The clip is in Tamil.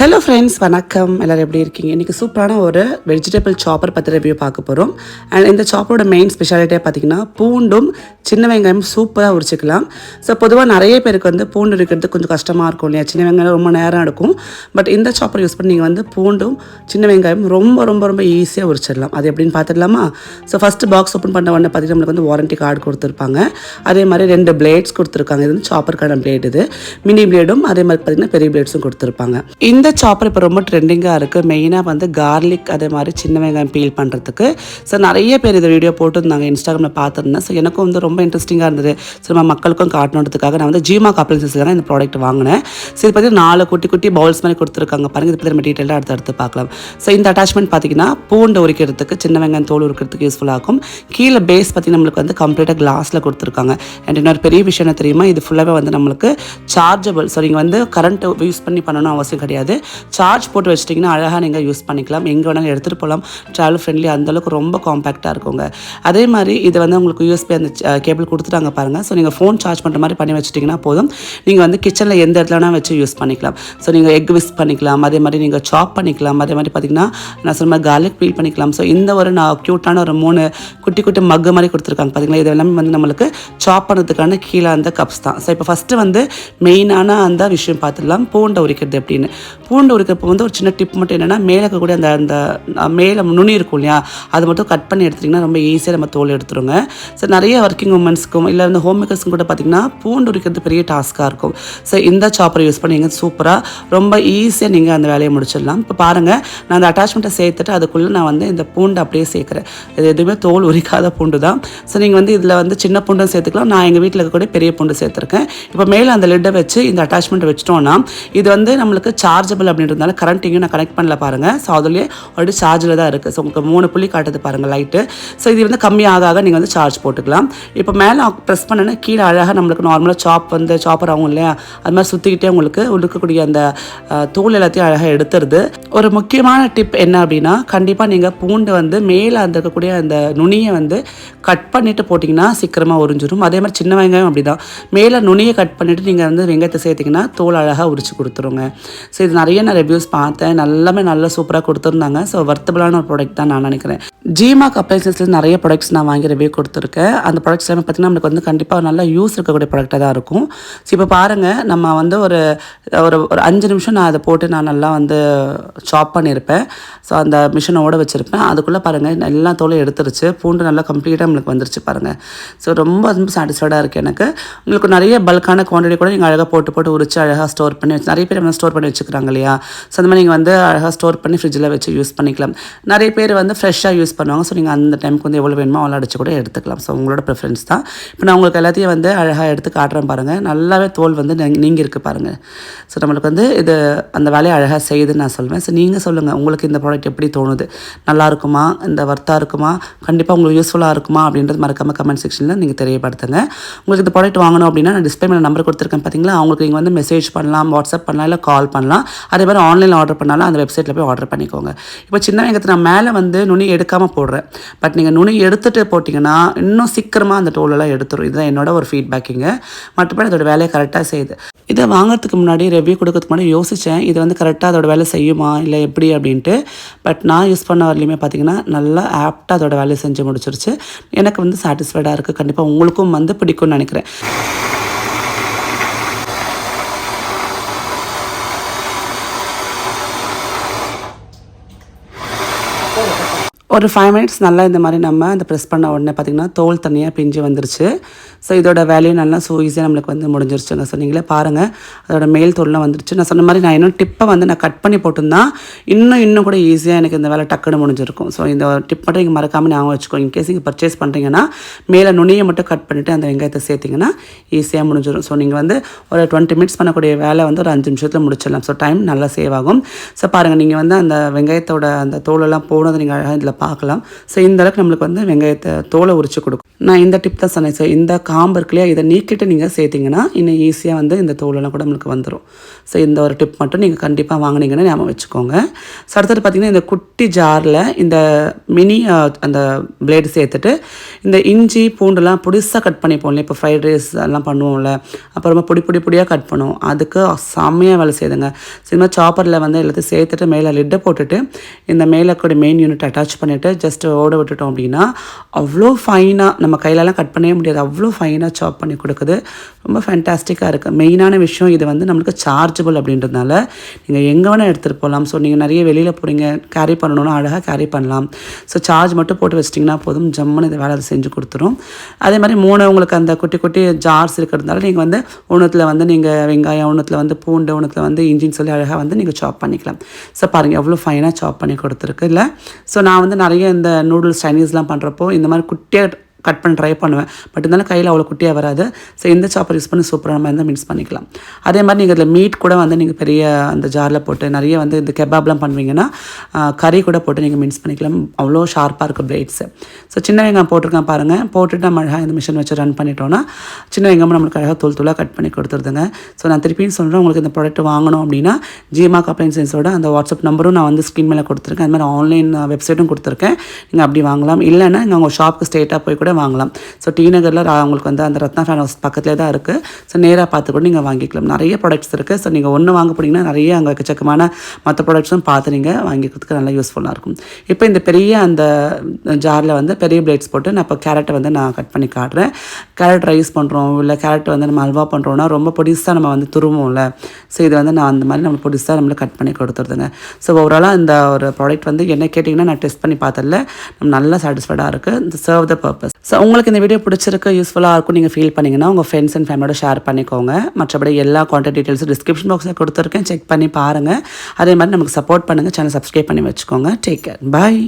ஹலோ ஃப்ரெண்ட்ஸ் வணக்கம். எல்லோரும் எப்படி இருக்கீங்க? இன்றைக்கி சூப்பரான ஒரு வெஜிடபிள் சாப்பர் பற்றி ரிவ்யூ பார்க்க போகிறோம் அண்ட் இந்த சாப்பரோட மெயின் ஸ்பெஷாலிட்டியாக பார்த்தீங்கன்னா பூண்டும் சின்ன வெங்காயம் சூப்பராக உரிச்சிக்கலாம். ஸோ பொதுவாக நிறைய பேருக்கு வந்து பூண்டு இருக்கிறது கொஞ்சம் கஷ்டமாக இருக்கும் இல்லையா? சின்ன வெங்காயம் ரொம்ப நேரம் எடுக்கும். பட் இந்த சாப்பர் யூஸ் பண்ணி நீங்கள் வந்து பூண்டும் சின்ன வெங்காயம் ரொம்ப ரொம்ப ரொம்ப ஈஸியாக உரிச்சிடலாம். அது எப்படின்னு பார்த்துடலாமா? ஸோ ஃபஸ்ட்டு பாக்ஸ் ஓப்பன் பண்ண உடனே பார்த்தீங்கன்னா நம்மளுக்கு வந்து வாரண்டி கார்டு கொடுத்துருப்பாங்க. அதே மாதிரி ரெண்டு பிளேட்ஸ் கொடுத்துருக்காங்க. இது வந்து சாப்பருக்கான பிளேட் இது. மினி பிளேடும் அதே மாதிரி பார்த்தீங்கன்னா பெரிய பிளேட்ஸும் கொடுத்துருப்பாங்க. இந்த சாப்பர் இப்போ ரொம்ப ட்ரெண்டிங்காக இருக்குது மெயினாக வந்து கார்லிக் அதே மாதிரி சின்ன வெங்காயம் பீல் பண்ணுறதுக்கு ஸோ நிறைய பேர் இந்த வீடியோ போட்டுருந்தாங்க இன்ஸ்டாகிராமில் பார்த்துருந்தேன். ஸோ எனக்கும் வந்து ரொம்ப இன்ட்ரெஸ்டிங்காக இருந்தது. ஸோ நம்ம மக்களுக்கும் காட்டணுன்றதுக்காக நான் வந்து ஜிமா அப்ளைன்சஸ்க்காக இந்த ப்ராடக்ட் வாங்கினேன். ஸோ இது பார்த்தீங்கன்னா நாலு குட்டி குட்டி பவுல்ஸ் மாதிரி கொடுத்துருக்காங்க பாருங்கள் இது பற்றி நம்ம டீட்டெயிலாக அடுத்து அடுத்து பார்க்கலாம். ஸோ இந்த அட்டாச்மெண்ட் பார்த்தீங்கன்னா பூண்டு உரிக்கிறதுக்கு சின்ன வெங்காயம் தோல் உரிக்கிறதுக்கு யூஸ்ஃபுல்லாக இருக்கும். கீழே பேஸ் பார்த்தீங்கன்னா நம்மளுக்கு வந்து கம்ப்ளீட்டாக கிளாஸில் கொடுத்துருக்காங்க. அண்ட் இன்னொரு பெரிய விஷயம் என்ன தெரியுமா? இது ஃபுல்லாகவே வந்து நம்மளுக்கு சார்ஜபிள் ஸோ நீங்கள் வந்து கரண்ட் யூஸ் பண்ணி பண்ணணும் அவசியம் கிடையாது. சார்ஜ் போட்டு வச்சிட்டிங்கன்னா அழகாக நீங்கள் யூஸ் பண்ணிக்கலாம். எங்கே வேணாலும் எடுத்துகிட்டு போகலாம் ட்ராவல் ஃப்ரெண்ட்லி அந்தளவுக்கு ரொம்ப காம்பேக்டாக இருக்குங்க. அதே மாதிரி இது வந்து உங்களுக்கு யூஎஸ்பி அந்த கேபிள் கொடுத்துட்டாங்க பாருங்கள் ஸோ நீங்கள் ஃபோன் சார்ஜ் பண்ணுற மாதிரி பண்ணி வச்சிட்டிங்கன்னா போதும். நீங்கள் வந்து கிச்சனில் எந்த இடத்துல வேணால் வச்சு யூஸ் பண்ணிக்கலாம். ஸோ நீங்கள் எக் விஸ் பண்ணிக்கலாம். அதே மாதிரி நீங்கள் சாப் பண்ணிக்கலாம். அதே மாதிரி பார்த்தீங்கன்னா நான் சொன்ன மாதிரி கார்லிக் பீல் பண்ணிக்கலாம். ஸோ இந்த ஒரு நான் க்யூட்டான ஒரு மூணு குட்டி குட்டி மக்கு மாதிரி கொடுத்துருக்காங்க பார்த்தீங்களா இது எல்லாமே வந்து நம்மளுக்கு சாப் பண்ணுறதுக்கான கீழே அந்த கப்ஸ் தான். ஸோ இப்போ ஃபஸ்ட்டு வந்து மெயினான அந்த விஷயம் பார்த்துடலாம் பூண்டை உரிக்கிறது எப்படின்னு. பூண்டு உரிக்கிறப்போ வந்து ஒரு சின்ன டிப் மட்டும் என்னென்னா மேலே இருக்கக்கூடிய அந்த அந்த மேலே நுனி இருக்கும் இல்லையா? அது மட்டும் கட் பண்ணி எடுத்திங்கன்னா ரொம்ப ஈஸியாக நம்ம தோல் எடுத்துருங்க. ஸோ நிறைய ஒர்க்கிங் உமன்ஸ்க்கும் இல்லை இந்த ஹோம் மேக்கர்ஸ்க்கும் கூட பார்த்திங்கன்னா பூண்டு உரிக்கிறது பெரிய டாஸ்க்காக இருக்கும். ஸோ இந்த சாப்பரை யூஸ் பண்ணி சூப்பராக ரொம்ப ஈஸியாக நீங்கள் அந்த வேலையை முடிச்சிடலாம். இப்போ பாருங்கள் நான் அந்த அட்டாச்மெண்ட்டை சேர்த்துட்டு அதுக்குள்ளே நான் வந்து இந்த பூண்டு அப்படியே சேர்க்குறேன். இது எதுவுமே தோல் உரிக்காத பூண்டு தான். ஸோ நீங்கள் வந்து இதில் வந்து சின்ன பூண்டும் சேர்த்துக்கலாம். நான் எங்கள் வீட்டில் இருக்கக்கூடிய பெரிய பூண்டு சேர்த்துருக்கேன். இப்போ மேலே அந்த லிட்டை வச்சு இந்த அட்டாச்மெண்ட்டை வச்சிட்டோம்னா இது வந்து நம்மளுக்கு சார்ஜபிள் அப்படின்றதுனால கரண்ட் இங்கே நான் கனெக்ட் பண்ணல பாருங்கள் ஸோ அதுலேயே ஆல்ரெடி சார்ஜில் தான் இருக்குது ஸோ உங்களுக்கு மூணு புள்ளி காட்டுது பாருங்கள் லைட்டு ஸோ இது வந்து கம்மி ஆக ஆக நீங்கள் வந்து சார்ஜ் போட்டுக்கலாம். இப்போ மேலே ப்ரெஸ் பண்ணனா கீழே அழகாக நம்மளுக்கு நார்மலாக சாப் வந்து சாப்பர் ஆகும் இல்லையா? அது மாதிரி சுற்றிக்கிட்டே உங்களுக்கு இருக்கக்கூடிய அந்த தோல் எல்லாத்தையும் அழகாக எடுத்துருது. ஒரு முக்கியமான டிப் என்ன அப்படின்னா கண்டிப்பாக நீங்கள் பூண்டு வந்து மேலே அந்த இருக்கக்கூடிய அந்த நுனியை வந்து கட் பண்ணிவிட்டு போட்டிங்கன்னா சீக்கிரமாக உறிஞ்சிடும் அதே மாதிரி சின்ன வெங்காயம் அப்படி தான் மேலே நுனியை கட் பண்ணிவிட்டு நீங்கள் வந்து வெங்காயத்தை சேர்த்திங்கன்னா தோல் அழகாக உரிச்சு கொடுத்துருங்க. ஸோ இது நிறைய நான் ரிவ்யூஸ் பார்த்தேன். எல்லாமே நல்லா சூப்பராக கொடுத்துருந்தாங்க. ஸோ வர்த்தபிளான ஒரு ப்ராடக்ட் தான் நான் நினைக்கிறேன். ஜிமாக் அப்ளைன்சஸில் நிறைய ப்ராடக்ட்ஸ் நான் வாங்கி ரிவ்யூ கொடுத்துருக்கேன். அந்த ப்ராடக்ட்ஸ் எல்லாமே பார்த்தீங்கன்னா நம்மளுக்கு வந்து கண்டிப்பாக நல்லா யூஸ் இருக்கக்கூடிய ப்ராடக்டாக தான் இருக்கும். ஸோ இப்போ பாருங்கள் நம்ம வந்து ஒரு ஒரு ஒரு அஞ்சு நிமிஷம் நான் அதை போட்டு நான் நல்லா வந்து சாப் பண்ணியிருப்பேன். ஸோ அந்த மிஷினை ஓட வச்சுருப்பேன். அதுக்குள்ளே பாருங்கள் எல்லா தோலும் எடுத்துருச்சு. பூண்டு நல்லா கம்ப்ளீட்டாக நம்மளுக்கு வந்துருச்சு பாருங்கள் ஸோ ரொம்ப ரொம்ப சாட்டிஸ்ஃபைடாக இருக்குது எனக்கு. உங்களுக்கு நிறைய பல்கான குவான்டிட்டி கூட நீங்கள் அழகாக போட்டு போட்டு உரிச்சு அழகாக ஸ்டோர் பண்ணி வச்சு நிறைய பேர் வந்து ஸ்டோர் பண்ணி வச்சுக்கிறாங்க இல்லையா? ஸோ அந்த மாதிரி நீங்கள் வந்து அழகாக ஸ்டோர் பண்ணி ஃப்ரிட்ஜில் வச்சு யூஸ் பண்ணிக்கலாம். நிறைய பேர் வந்து ஃப்ரெஷ்ஷாக யூஸ் பண்ணுவாங்க. ஸோ நீங்கள் அந்த டைமுக்கு வந்து எவ்வளோ வேணுமோ அவ்வளோ அடிச்சு கூட எடுத்துக்கலாம். ஸோ உங்களோட ப்ரிஃபரன்ஸ் தான். இப்போ நான் உங்களுக்கு எல்லாத்தையும் வந்து அழகாக எடுத்து காட்டுறேன் பாருங்கள் நல்லாவே தோல் வந்து நீங்கள் இருக்குது பாருங்கள் ஸோ நம்மளுக்கு வந்து இது அந்த வேலையை அழகாக செய்யுதுன்னு நான் சொல்லுவேன் ஸோ நீங்கள் சொல்லுங்கள் உங்களுக்கு இந்த ப்ராடக்ட் எப்படி தோணுது? நல்லா இருக்குமா? இந்த ஒர்த்தாக இருக்குமா? கண்டிப்பாக உங்களுக்கு யூஸ்ஃபுல்லாக இருக்குமா? அப்படின்றது மறக்காம கமெண்ட் செக்ஷனில் நீங்கள் தெரியப்படுத்துங்க. உங்களுக்கு இந்த ப்ராடக்ட் வாங்கணும் அப்படின்னா நான் டிஸ்பிளே மேலே நம்பர் கொடுத்துருக்கேன் பார்த்தீங்களா அவங்களுக்கு நீங்கள் வந்து மெசேஜ் பண்ணலாம் வாட்ஸ்அப் பண்ணலாம் இல்லை கால் பண்ணலாம். அதே மாதிரி ஆன்லைனில் ஆர்டர் பண்ணாலும் அந்த வெப்சைட்டில் போய் ஆர்டர் பண்ணிக்கோங்க. இப்போ சின்ன வெங்கத்தை நான் மேலே வந்து நுனி எடுக்காமல் போடுறேன். பட் நீங்கள் நுனி எடுத்துகிட்டு போட்டிங்கன்னா இன்னும் சீக்கிரமாக அந்த டோலெல்லாம் எடுத்துரும். இதுதான் என்னோட ஒரு ஃபீட்பேக்கிங்க மற்றபடி அதோட வேலையை கரெக்டாக செய்யுது. இதை வாங்குறதுக்கு முன்னாடி ரிவ்யூ கொடுக்கறதுக்கு முன்னாடி யோசித்தேன் இது வந்து கரெக்டாக அதோட வேலை செய்யுமா இல்லை எப்படி அப்படின்ட்டு. பட் நான் யூஸ் பண்ண வரலையுமே பார்த்தீங்கன்னா நல்லா ஆப்டாக அதோட வேலையை செஞ்சு முடிச்சிருச்சு. எனக்கு வந்து சாட்டிஸ்ஃபைடாக இருக்குது கண்டிப்பாக உங்களுக்கும் வந்து பிடிக்கும்னு நினைக்கிறேன். ஒரு ஃபைவ் மினிட்ஸ் நல்லா இந்த மாதிரி நம்ம அந்த ப்ரெஸ் பண்ண உடனே பார்த்திங்கன்னா தோல் தனியாக பிஞ்சு வந்துருச்சு. ஸோ இதோட வேலையும் நல்லா ஸோ ஈஸியாக நம்மளுக்கு வந்து முடிஞ்சிருச்சுங்க ஸோ நீங்களே பாருங்கள் அதோட மேல் தோல்லாம் வந்துருச்சு. நான் சொன்ன மாதிரி நான் இன்னும் டிப்பை வந்து நான் கட் பண்ணி போட்டிருந்தா இன்னும் இன்னும் கூட ஈஸியாக எனக்கு இந்த வேலை டக்குன்னு முடிஞ்சிருக்கும். ஸோ இந்த டிப் மட்டும் நீங்கள் மறக்காமல் ஞாபகம் வச்சுக்கோ இன்கேஸ் நீங்கள் பர்ச்சேஸ் பண்ணுறீங்கன்னா மேலே நுனியை மட்டும் கட் பண்ணிவிட்டு அந்த வெங்காயத்தை சேர்த்திங்கன்னா ஈஸியாக முடிஞ்சிடும் ஸோ நீங்கள் வந்து ஒரு டுவெண்ட்டி மினிட்ஸ் பண்ணக்கூடிய வேலை வந்து ஒரு அஞ்சு நிமிஷத்தில் முடிச்சிடலாம். ஸோ டைம் நல்லா சேவ் ஆகும். ஸோ பாருங்கள் நீங்கள் வந்து அந்த வெங்காயத்தோட அந்த தோலெல்லாம் போனது நீங்கள் அழகாக இதில் பார்க்கலாம். ஸோ இந்த அளவுக்கு நம்மளுக்கு வந்து வெங்காயத்தை தோலை உரிச்சு கொடுக்கும். நான் இந்த டிப் தான் சொன்னேன். ஸோ இந்த காம்பு இருக்கு இல்லையா இதை நீக்கிட்டு நீங்கள் சேர்த்திங்கன்னா இன்னும் ஈஸியாக வந்து இந்த தோலெல்லாம் கூட நம்மளுக்கு வந்துடும் ஸோ இந்த ஒரு டிப் மட்டும் நீங்கள் கண்டிப்பாக வாங்குனீங்கன்னா ஞாபகம் வச்சுக்கோங்க. ஸோ அடுத்தது பார்த்தீங்கன்னா இந்த குட்டி ஜாரில் இந்த மினி அந்த பிளேடு சேர்த்துட்டு இந்த இஞ்சி பூண்டுலாம் புதுசாக கட் பண்ணிப்போம் இல்லையா? இப்போ ஃப்ரைட் ரைஸ் எல்லாம் பண்ணுவோம்ல. அப்புறமா பொடி பொடி பொடியாக கட் பண்ணுவோம். அதுக்கு செம்மையாக வேலை செய்யுதுங்க. சினிமா சாப்பரில் வந்து எல்லாத்தையும் சேர்த்துட்டு மேலே லிட்டை போட்டுட்டு இந்த மேலே கூட மெயின் யூனிட் அட்டாச் பண்ணிவிட்டு ஜஸ்ட் ஓட விட்டுட்டோம் அப்படின்னா அவ்வளோ ஃபைனாக நம்ம கையிலலாம் கட் பண்ணவே முடியாது. அவ்வளோ ஃபைனாக சாப் பண்ணி கொடுக்குது. ரொம்ப ஃபேண்டாஸ்டிக்காக இருக்குது மெயினான விஷயம் இது வந்து நம்மளுக்கு சார்ஜபிள் அப்படின்றதுனால நீங்கள் எங்கே வேணால் எடுத்துகிட்டு போகலாம் ஸோ நீங்கள் நிறைய வெளியில் போகிறீங்க கேரி பண்ணணும்னா அழகாக கேரி பண்ணலாம். ஸோ சார்ஜ் மட்டும் போட்டு வச்சிட்டிங்கன்னா போதும். ஜம்முன்னு இந்த வேலை செஞ்சு கொடுத்துரும். அதே மாதிரி மூணு உங்களுக்கு அந்த குட்டி குட்டி ஜார்ஸ் இருக்கிறதுனால நீங்கள் வந்து ஒன்றுத்தில் வந்து நீங்கள் வெங்காயம் ஒன்றுத்தில் வந்து பூண்டு ஒன்றுத்தில் வந்து இன்ஜின் சொல்லி அழகாக வந்து நீங்கள் சாப் பண்ணிக்கலாம். ஸோ பாருங்கள் எவ்வளோ ஃபைனாக சாப் பண்ணி கொடுத்துருக்கு. இல்லை? ஸோ நான் வந்து நிறைய இந்த நூடுல்ஸ் சைனீஸ்லாம் பண்ணுறப்போ இந்த மாதிரி குட்டியாக கட் பண்ண ட்ரை பண்ணுவேன். பட் இருந்தாலும் கையில் அவ்வளோ குட்டியாக வராது. ஸோ இந்த சாப்பர் யூஸ் பண்ணி சூப்பராக நம்ம வந்து மிக்ஸ் பண்ணிக்கலாம். அதே மாதிரி நீங்கள் இதில் மீட் கூட வந்து நீங்கள் பெரிய அந்த ஜாரில் போட்டு நிறைய வந்து இந்த கெபாப்லாம் பண்ணுவீங்கன்னா கறி கூட போட்டு நீங்கள் மிக்ஸ் பண்ணிக்கலாம். அவ்வளோ ஷார்ப்பாக இருக்குது பிளேட்ஸு ஸோ சின்ன வெங்காயம் போட்டிருக்கேன் பாருங்கள் போட்டுட்டு நம்ம அழகாக இந்த மிஷின் வச்சு ரன் பண்ணிட்டோன்னா சின்ன வெங்காயம் நம்மளுக்கு அழகாக தூள் தூளாக கட் பண்ணி கொடுத்துருதுங்க. ஸோ நான் திருப்பியும் சொல்கிறேன் உங்களுக்கு இந்த ப்ராடக்ட் வாங்கணும் அப்படின்னா ஜிமா கப்ளைன்சன்ஸோட அந்த வாட்ஸ்அப் நம்பரும் நான் வந்து ஸ்க்ரீன் மேலே கொடுத்துருக்கேன். அது மாதிரி ஆன்லைன் வெப்சைட்டும் கொடுத்துருக்கேன். நீங்கள் அப்படி வாங்கலாம். இல்லைன்னா நீங்கள் உங்கள் ஷாப்புக்கு ஸ்ட்ரெயிட்டாக போய் கூட வாங்கலாம். ஸோ டி நகரில் உங்களுக்கு வந்து அந்த ரத்னா ஃபேன் ஹவுஸ் பக்கத்துலேயே தான் இருக்குது ஸோ நேராக பார்த்து கூட நீங்கள் வாங்கிக்கலாம். நிறைய ப்ராடக்ட்ஸ் இருக்குது ஸோ நீங்கள் ஒன்று வாங்க போனீங்கன்னா நிறைய அங்கே எக்கச்சக்கமான மற்ற ப்ராடக்ட்ஸும் பார்த்து நீங்கள் வாங்கிக்கிறதுக்கு நல்லா யூஸ்ஃபுல்லாக இருக்கும். இப்போ இந்த பெரிய அந்த ஜாரில் வந்து பெரிய பிளேட்ஸ் போட்டு நான் இப்போ கேரட்டை வந்து நான் கட் பண்ணி காட்டுறேன். கேரட் ரைஸ் பண்ணுறோம் இல்லை கேரட் வந்து நம்ம அல்வா பண்ணுறோம்னா ரொம்ப பொடிசாக நம்ம வந்து துருவோம்ல. ஸோ இது வந்து நான் அந்த மாதிரி நம்ம பொடிசாக நம்மளுக்கு கட் பண்ணி கொடுத்துருதுங்க. ஸோ ஓவராலாக இந்த ஒரு ப்ராடக்ட் வந்து என்ன கேட்டிங்கன்னா நான் டெஸ்ட் பண்ணி பார்த்ததில்ல. நம்ம நல்லா சாட்டிஸ்ஃபைடாக இருக்குது இந்த சர்வ் த பர்பஸ் ஸோ உங்களுக்கு இந்த வீடியோ பிடிச்சிருக்கு யூஸ்ஃபுல்லாக இருக்கும் நீங்கள் ஃபீல் பண்ணிங்கன்னா உங்கள் ஃப்ரெண்ட்ஸ் அண்ட் ஃபேமிலியோட ஷேர் பண்ணிக்கோங்க. மற்றபடி எல்லா கான்டாக்ட் டீட்டெயில்ஸும் டிஸ்கிரிப்ஷன் பாக்ஸில் கொடுத்துருக்கேன். செக் பண்ணி பாருங்கள் அதே மாதிரி நமக்கு சப்போர்ட் பண்ணுங்கள் சேனல் சப்ஸ்கிரைப் பண்ணி வச்சுக்கோங்க. Take care bye